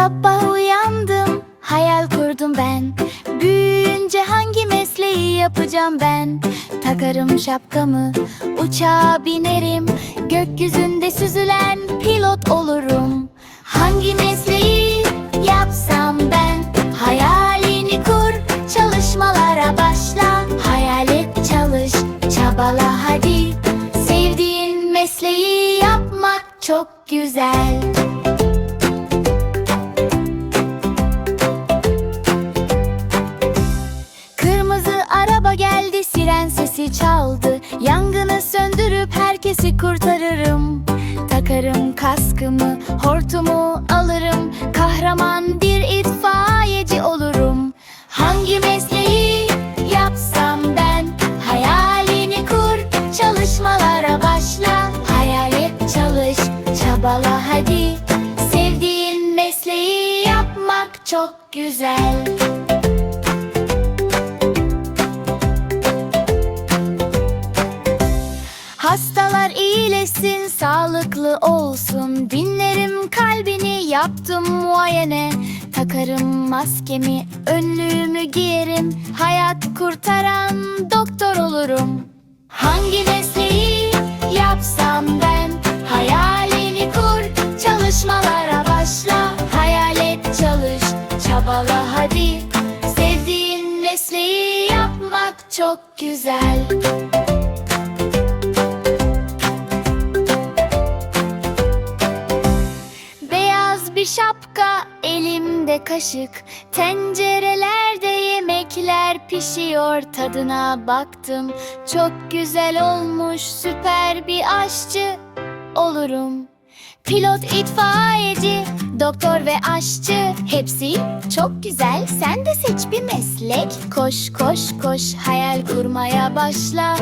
Sabah uyandım, hayal kurdum ben. Büyüyünce hangi mesleği yapacağım ben? Takarım şapkamı, uçağa binerim. Gökyüzünde süzülen pilot olurum. Hangi mesleği yapsam ben? Hayalini kur, çalışmalara başla. Hayal et çalış, çabala hadi. Sevdiğin mesleği yapmak çok güzel herkesi kurtarırım. Takarım kaskımı hortumu alırım. Kahraman bir itfaiyeci olurum. Hangi mesleği yapsam ben? Hayalini kur çalışmalara başla. Hayal et çalış çabala hadi. Sevdiğin mesleği yapmak çok güzel. Hastalar iyileşsin, sağlıklı olsun. Dinlerim kalbini, yaptım muayene. Takarım maskemi, önlüğümü giyerim. Hayat kurtaran doktor olurum. Hangi mesleği yapsam ben? Hayalini kur, çalışmalara başla. Hayal et çalış, çabala hadi. Sevdiğin mesleği yapmak çok güzel şapka, elimde kaşık. Tencerelerde yemekler pişiyor. Tadına baktım, çok güzel olmuş. Süper bir aşçı olurum. Pilot, itfaiyeci, doktor ve aşçı. Hepsi çok güzel, sen de seç bir meslek. Koş koş koş, hayal kurmaya başla